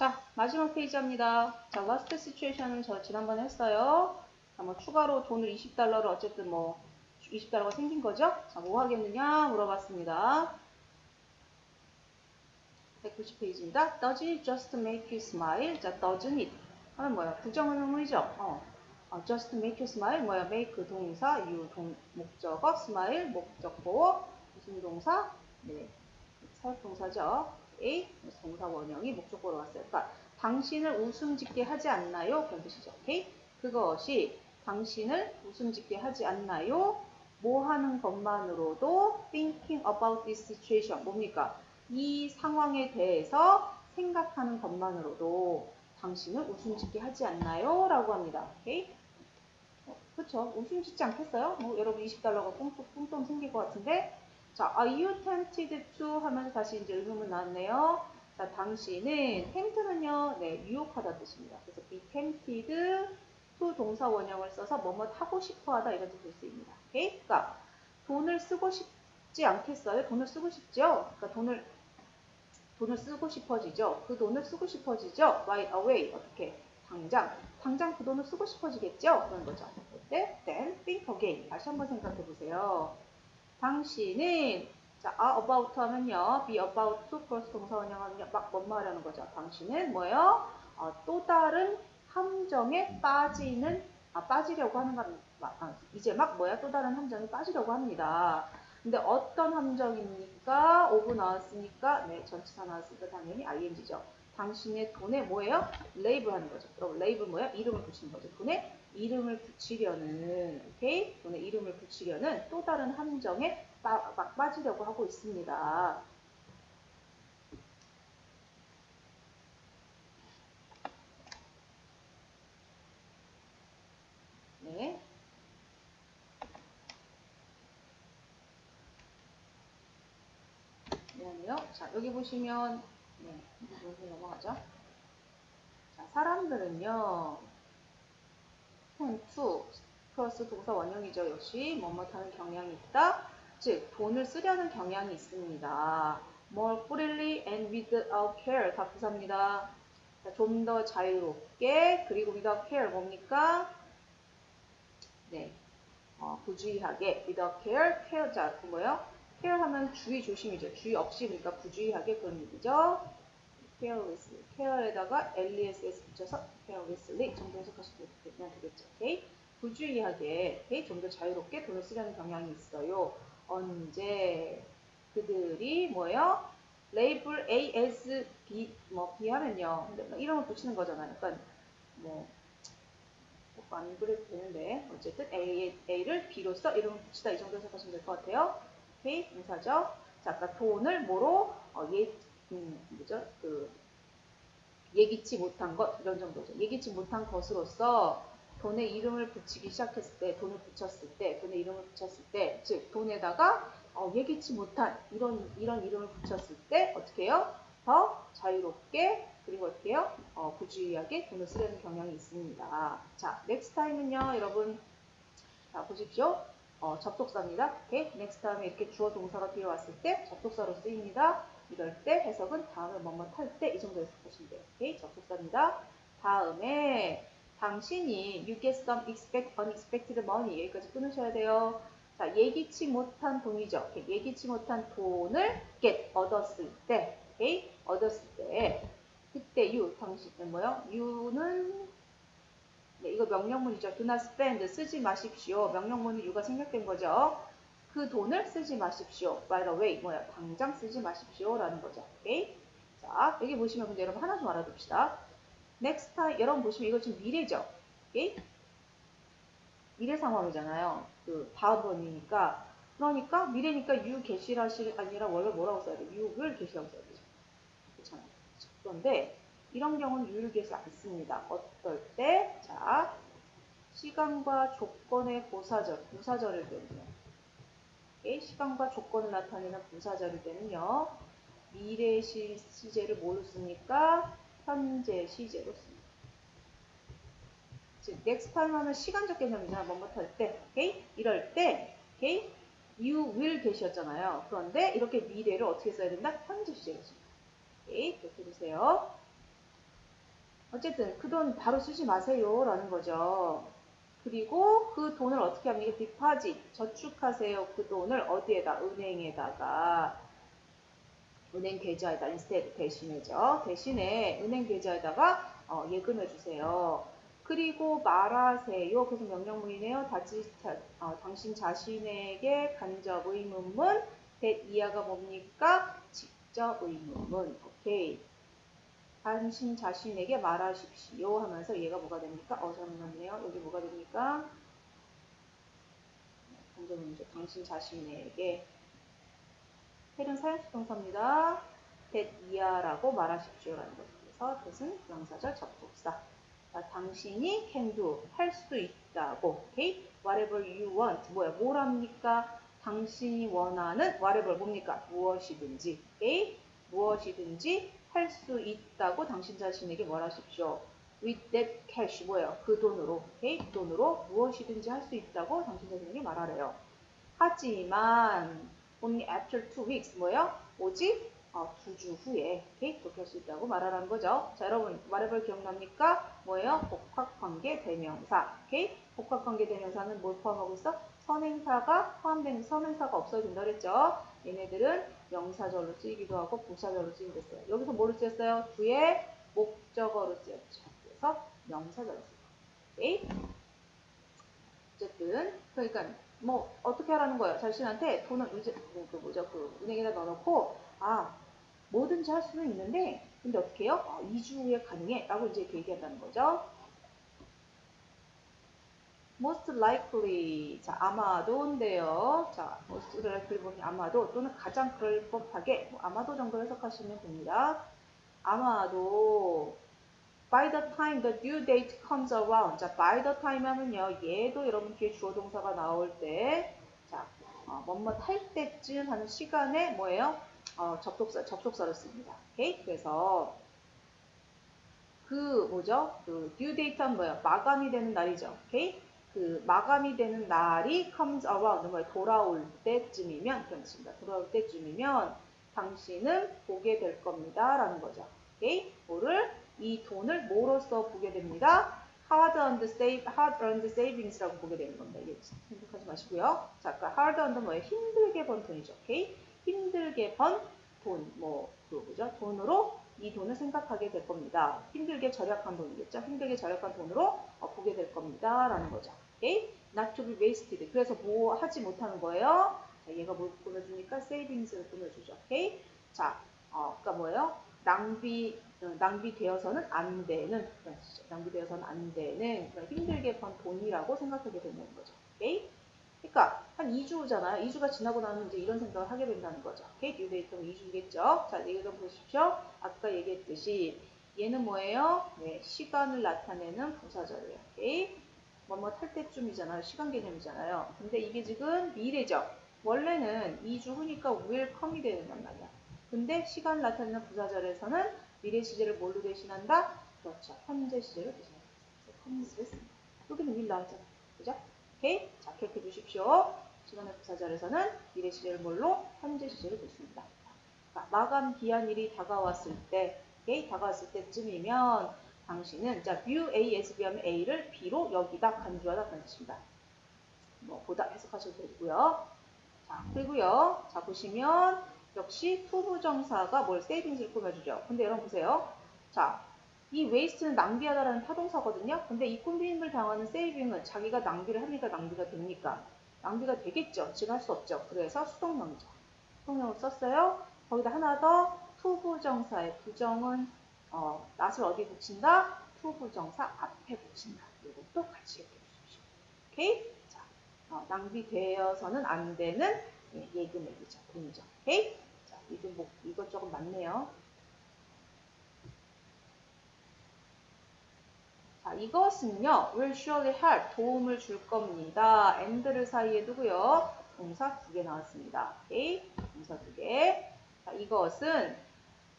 자, 마지막 페이지입니다. 자, last situation은 저 지난번에 했어요. 자, 뭐 추가로 돈을 20달러를 어쨌든 뭐 20달러가 생긴 거죠? 자, 뭐 하겠느냐 물어봤습니다. 190페이지입니다. Does it just make you smile? 자, doesn't it? 하면 뭐야? 부정의문이죠? 어. 어, just make you smile 뭐야? make 그 동사, you 동, 목적어, smile 목적보, 무슨 동사? 네, 사역 동사죠. A 동사 원형이 목적보로 왔어요. 그러니까 당신을 웃음 짓게 하지 않나요? 그런 뜻이죠. 오케이? 그것이 당신을 웃음 짓게 하지 않나요? 뭐 하는 것만으로도 thinking about this situation 뭡니까? 이 상황에 대해서 생각하는 것만으로도 당신을 웃음 짓게 하지 않나요? 라고 합니다. 오케이? 어, 그쵸? 웃음 짓지 않겠어요? 뭐 여러분 20달러가 꽁돈, 꽁돈 생길 것 같은데 자, are you tempted to 하면서 다시 이제 의문문 나왔네요. 자, 당신은 tempt는요, 네, 유혹하다 뜻입니다. 그래서 be tempted to 동사 원형을 써서 뭐뭐 하고 싶어 하다 이런 뜻을 쓰입니다. 오케이? 그러니까 돈을 쓰고 싶지 않겠어요? 돈을 쓰고 싶죠? 그러니까 돈을 돈을 쓰고 싶어지죠. 그 돈을 쓰고 싶어지죠. Right away. 어떻게? 당장. 당장 그 돈을 쓰고 싶어지겠죠? 그런 거죠. 네? Then think again. 다시 한번 생각해 보세요. 당신은 자, 아, about 하면요. be about to 플러스 동사 원형하면요. 막 뭔 말하는 거죠? 당신은 뭐예요? 어, 또 다른 함정에 빠지는 아, 빠지려고 하는 건 아, 이제 막 뭐야? 또 다른 함정에 빠지려고 합니다. 근데 어떤 함정입니까? 오브 나왔으니까 네, 전치사 나왔으니까 당연히 ing죠. 당신의 돈에 뭐예요? 레이블 하는 거죠. 그럼 레이블 뭐야? 이름을 붙이는 거죠. 돈에 이름을 붙이려는 오케이? 돈에 이름을 붙이려는 또 다른 함정에 빠, 막 빠지려고 하고 있습니다. 네. 미안해요. 자, 여기 보시면 네, 여기 넘어가죠. 자, 사람들은요. tend to 플러스 동사 원형이죠. 역시 뭐뭐 하는 경향이 있다. 즉, 돈을 쓰려는 경향이 있습니다. more freely and without care 다 부사입니다. 좀 더 자유롭게 그리고 without care 뭡니까? 네, 어, 부주의하게 without care, care 자, 그 뭐예요? Care 하면 주의 조심이죠. 주의 없이 그러니까 부주의하게 그런 얘기죠. carelessly, care에다가 less 붙여서 carelessly 정도 해석하시면 되겠죠. 오케이? 부주의하게, 오케이? 좀 더 자유롭게 돈을 쓰려는 경향이 있어요. 언제 그들이 뭐예요? A as B 뭐 B 하면요. 뭐 이름을 붙이는 거잖아요. 그러니까 뭐 안 그래도 되는데 어쨌든 A, A를 B로 써 이름을 붙이다 이 정도 해석하시면 될 것 같아요. 오케이 인사죠. 자, 아까 돈을 뭐로 어, 예 음, 뭐죠? 그 예기치 못한 것 이런 정도죠. 예기치 못한 것으로서 돈에 이름을 붙이기 시작했을 때, 돈을 붙였을 때, 돈에 이름을 붙였을 때, 즉 돈에다가 어, 예기치 못한 이런 이런 이름을 붙였을 때 어떻게 해요? 더 자유롭게 그리고 어떻게 해요? 어, 부주의하게 돈을 쓰려는 경향이 있습니다. 자, next time은요, 여러분 자 보십시오. 어, 접속사입니다. 오케이, next time에 이렇게 주어 동사가 뒤에 왔을 때 접속사로 쓰입니다. 이럴 때 해석은 다음에 뭐뭐 탈 때 이 정도 해석하시면 돼요. 오케이, 접속사입니다. 다음에 당신이 you get some expect, unexpected money 여기까지 끊으셔야 돼요. 자, 예기치 못한 돈이죠. 오케이, 예기치 못한 돈을 get 얻었을 때, 오케이, 얻었을 때 그때 you 당신은 뭐요? you는 네, 이거 명령문이죠. do not spend 쓰지 마십시오. 명령문은 you가 생략된 거죠. 그 돈을 쓰지 마십시오. right away 뭐야? 당장 쓰지 마십시오 라는 거죠. 오케이? 자, 여기 보시면 근데 여러분 하나 좀 알아둡시다. next time 여러분 보시면 이거 지금 미래죠. 오케이? 미래 상황이잖아요. 그 다음 번이니까 그러니까 미래니까 you get이라시 아니라 원래 뭐라고 써야 돼? will get이라고 써야 되죠. 그렇잖아요. 그런데 이런 경우는 get을 안 씁니다. 어떨 때? 자, 시간과 조건의 고사절, 부사절일 때는요. 시간과 조건을 나타내는 부사절일 때는요. 미래 시, 시제를 뭐로 씁니까? 현재 시제로 씁니다. 즉, next time 하면 시간적 개념이잖아. 뭐뭐 탈 때. 오케이? 이럴 때, 오케이? you will get이었잖아요. 그런데 이렇게 미래를 어떻게 써야 된다? 현재 시제로 씁니다. 오케이? 기억해 주세요. 어쨌든 그 돈 바로 쓰지 마세요 라는 거죠. 그리고 그 돈을 어떻게 합니까? 디파짓 저축하세요. 그 돈을 어디에다? 은행에다가 은행 계좌에다 인스테드 대신에죠. 대신에 은행 계좌에다가 어, 예금해 주세요. 그리고 말하세요. 그래서 명령문이네요. 다지, 자, 어, 당신 자신에게 간접 의문문 that 이하가 뭡니까? 직접 의문문. 오케이. 당신 자신에게 말하십시오 하면서 얘가 뭐가 됩니까? 어, 잠깐만요. 여기 뭐가 됩니까? 간접 의문문. 당신 자신에게 헬은 사용수동사입니다. that 이하라고 말하십시오라는 거죠. 그래서 that은 부정사절 접속사. 자, 당신이 can do 할수 있다고. 오케이? Whatever you want 뭐야? 뭘 합니까? 당신이 원하는 whatever 뭡니까? 무엇이든지. 오케이? 무엇이든지 할 수 있다고 당신 자신에게 말하십시오. With that cash 뭐예요? 그 돈으로. 오케이? 그 돈으로 무엇이든지 할 수 있다고 당신 자신에게 말하래요. 하지만 only after two weeks 뭐예요? 오직 어, 두주 후에 오케이? 그렇게 할 수 있다고 말하라는 거죠. 자 여러분 말해볼 기억납니까? 뭐예요? 복합관계 대명사. 오케이? 복합관계 대명사는 뭘 포함하고 있어? 선행사가 포함된 선행사가 없어야 된다 그랬죠. 얘네들은 명사절로 쓰이기도 하고 부사절로 쓰이기도 했어요. 여기서 뭐로 쓰였어요? 뒤에 목적어로 쓰였죠. 그래서 명사절로 쓰였어요. 어쨌든 그러니까 뭐 어떻게 하라는 거예요? 자신한테 돈을 이제 그, 그 뭐죠? 그 은행에다 넣어놓고 아 뭐든지 할 수는 있는데 근데 어떻게 해요? 아, 2주 후에 가능해 라고 이제 얘기한다는 거죠. Most likely 자 아마도인데요. 자 most likely 보면 아마도 또는 가장 그럴 법하게 뭐 아마도 정도 해석하시면 됩니다. 아마도 by the time the due date comes around 자 by the time 하면요 얘도 여러분 뒤에 주어 동사가 나올 때자 어, 뭐뭐 할 때쯤 하는 시간에 뭐예요? 어, 접속사 접속사를 씁니다. 오케이 그래서 그 뭐죠? 그 due date는 뭐예요? 마감이 되는 날이죠. 오케이 그 마감이 되는 날이 comes around? 돌아올 때쯤이면 그렇습니다. 돌아올 때쯤이면 당신은 보게 될 겁니다. 라는 거죠. 오케이? 뭐를 이 돈을 뭐로써 보게 됩니다. hard earned save, hard earned savings라고 보게 되는 겁니다. 이게 생각하지 마시고요. 자, 아까 hard earned 뭐예요? 힘들게 번 돈이죠. 오케이? 힘들게 번 돈, 뭐, 그 뭐죠? 돈으로 이 돈을 생각하게 될 겁니다. 힘들게 절약한 돈이겠죠? 힘들게 절약한 돈으로 어, 보게 될 겁니다. 라는 거죠. 오케이? Not to be wasted. 그래서 뭐 하지 못하는 거예요? 자, 얘가 뭘 꾸며주니까 savings를 꾸며주죠. 오케이? 자, 어, 그니까 뭐예요? 낭비, 어, 낭비되어서는 안 되는, 낭비되어서는 안 되는, 그러니까 힘들게 번 돈이라고 생각하게 되는 거죠. 오케이? 그러니까 한 2주 후잖아요. 2주가 지나고 나면 이제 이런 생각을 하게 된다는 거죠. 오케이? 듀데이터는 2주겠죠. 자, 이거 좀 보십시오. 아까 얘기했듯이 얘는 뭐예요? 네, 시간을 나타내는 부사절이에요. 오케이? 뭐뭐 탈 때쯤이잖아요. 시간 개념이잖아요. 근데 이게 지금 미래죠. 원래는 2주 후니까 will come이 되는 단 말이야. 근데 시간을 나타내는 부사절에서는 미래 시제를 뭘로 대신한다? 그렇죠. 현재 시제로 대신한다. 씁니다. 여기는 will 나왔잖아. 그죠? 오케이? 자, 기억해 주십시오. 시간의 부사절에서는 미래 시제를 뭘로? 현재 시제로 됐습니다. 자, 마감 기한일이 다가왔을 때, 오케이? 다가왔을 때쯤이면 당신은 자, view A as B 하면 A를 B로 여기다 간주하다 그런 뜻입니다. 뭐 보다 해석하셔도 되고요. 자, 그리고요. 자, 보시면 역시 투부정사가 뭘 세이빙스를 꾸며주죠. 근데 여러분 보세요. 자, 이 waste는 낭비하다라는 타동사거든요. 근데 이 콤비님을 당하는 세이빙은 자기가 낭비를 합니까? 낭비가 됩니까? 낭비가 되겠죠. 지금 할 수 없죠. 그래서 수동명이죠. 수동명을 썼어요. 거기다 하나 더 투부정사의 부정은 어, 낫을 어디 붙인다? 투부정사 앞에 붙인다. 이것도 같이 기억해 주십시오. 오케이? 자, 어, 낭비되어서는 안 되는 예, 예금액이죠. 돈이죠. 오케이? 자, 이거 뭐 이것저것 많네요. 자, 이것은요, will surely help, 도움을 줄 겁니다. and를 사이에 두고요. 동사 두 개 나왔습니다. 오케이? 동사 두 개. 자, 이것은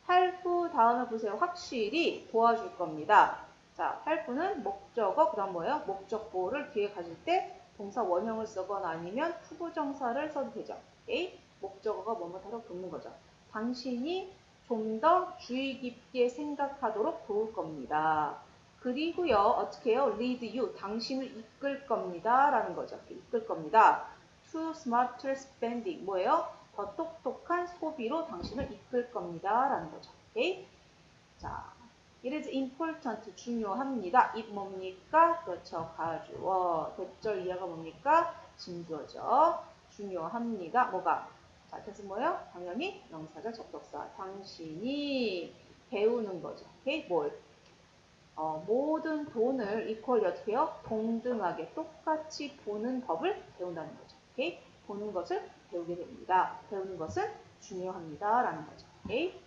help 다음에 보세요. 확실히 도와줄 겁니다. 자, help는 목적어, 그 다음 뭐예요? 목적보를 뒤에 가질 때 동사 원형을 쓰거나 아니면 투부정사를 써도 되죠. 오케이? 목적어가 뭐뭐 하러 붙는 거죠. 당신이 좀 더 주의 깊게 생각하도록 도울 겁니다. 그리고요, 어떻게 해요? lead you, 당신을 이끌 겁니다. 라는 거죠. 이끌 겁니다. to smarter spending, 뭐예요? 더 똑똑한 소비로 당신을 이끌 겁니다. 라는 거죠. 오케이? 자, it is important, 중요합니다. it 뭡니까? 그렇죠. 가주어. 대절 이하가 뭡니까? 진주어죠. 중요합니다. 뭐가? 자, 그래서 뭐예요? 당연히 명사절 접속사. 당신이 배우는 거죠. 오케이? 뭘? 어, 모든 돈을 이퀄리 어떻게 해요? 동등하게 똑같이 보는 법을 배운다는 거죠. 오케이? 보는 것을 배우게 됩니다. 배우는 것은 중요합니다. 라는 거죠. 오케이?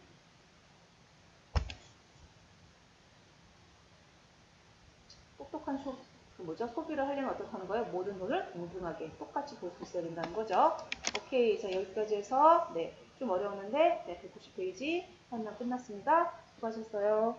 똑똑한 소, 그 뭐죠? 소비를 하려면 어떻게 하는 거예요? 모든 돈을 동등하게 똑같이 볼 수 있어야 된다는 거죠. 오케이. 자, 여기까지 해서, 네. 좀 어려웠는데, 네, 190페이지 설명 끝났습니다. 수고하셨어요.